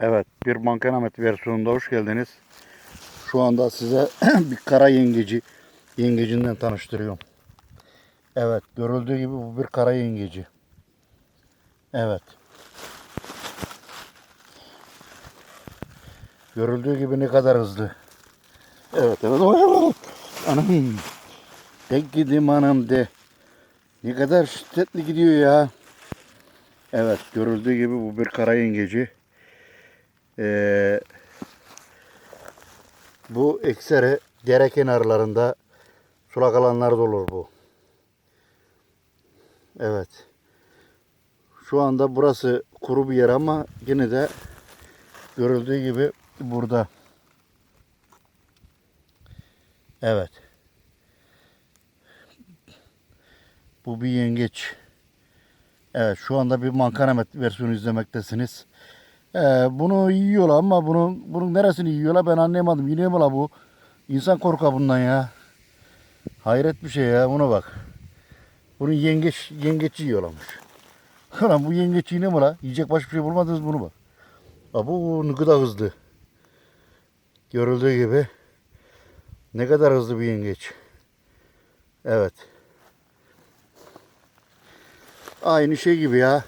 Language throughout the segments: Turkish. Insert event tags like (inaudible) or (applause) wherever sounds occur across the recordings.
Evet, bir Mankanamet versiyonunda hoş geldiniz. Şu anda size (clears throat) bir kara yengeci, yengecinden tanıştırıyorum. Evet, görüldüğü gibi bu bir kara yengeci. Evet. Görüldüğü gibi ne kadar hızlı. Evet, evet. Anam. De gidim anam de. Ne kadar şiddetli gidiyor ya. Evet, görüldüğü gibi bu bir kara yengeci. Ee, bu ekseri dere kenarlarında sulak alanlarda olur bu. Evet. Şu anda burası kuru bir yer ama yine de görüldüğü gibi burada. Evet. Bu bir yengeç. Evet şu anda bir mankanamet versiyonu izlemektesiniz. Ee, bunu yiyorlar ama bunun bunun neresini yiyorlar ben anlayamadım. Yine mi la bu? İnsan korkar bundan ya. Hayret bir şey ya buna bak. Bunun yengeç yengeçi yiyorlarmış. (laughs) Lan bu yengeç yine mi la? Yiyecek başka bir şey bulmadınız bunu bak. Ha, bu ne kadar hızlı. Görüldüğü gibi. Ne kadar hızlı bir yengeç. Evet. Aynı şey gibi ya.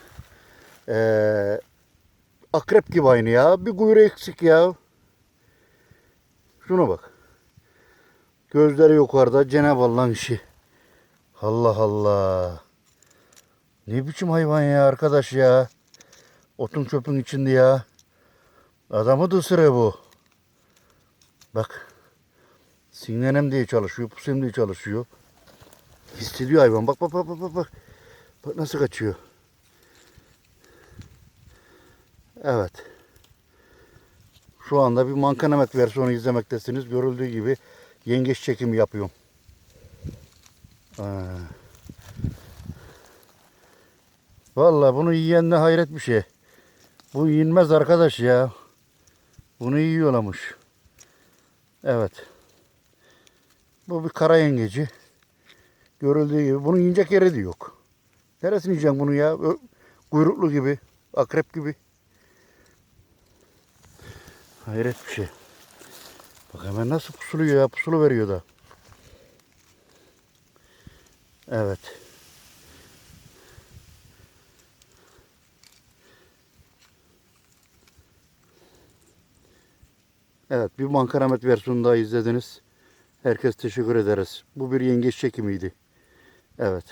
Ee, akrep gibi aynı ya. Bir kuyruğu eksik ya. Şuna bak. Gözleri yukarıda Cenab-ı Allah'ın işi. Allah Allah. Ne biçim hayvan ya arkadaş ya. Otun çöpün içinde ya. Adamı da ısırıyor bu. Bak. Sinirlenem diye çalışıyor, pusem diye çalışıyor. Hissediyor hayvan. Bak bak bak bak. Bak, bak nasıl kaçıyor. Evet. Şu anda bir mankanamet versiyonu izlemektesiniz. Görüldüğü gibi yengeç çekimi yapıyorum. Ha. Vallahi bunu yiyen de hayret bir şey. Bu yenmez arkadaş ya. Bunu yiyorlarmış. Evet. Bu bir kara yengeci. Görüldüğü gibi. Bunun yiyecek yeri de yok. Neresini yiyeceksin bunu ya? Kuyruklu gibi. Akrep gibi. Hayret bir şey. Bak hemen nasıl pusuluyor ya. Pusulu veriyor da. Evet. Evet bir Mankaramet versiyonu daha izlediniz. Herkes teşekkür ederiz. Bu bir yengeç çekimiydi. Evet.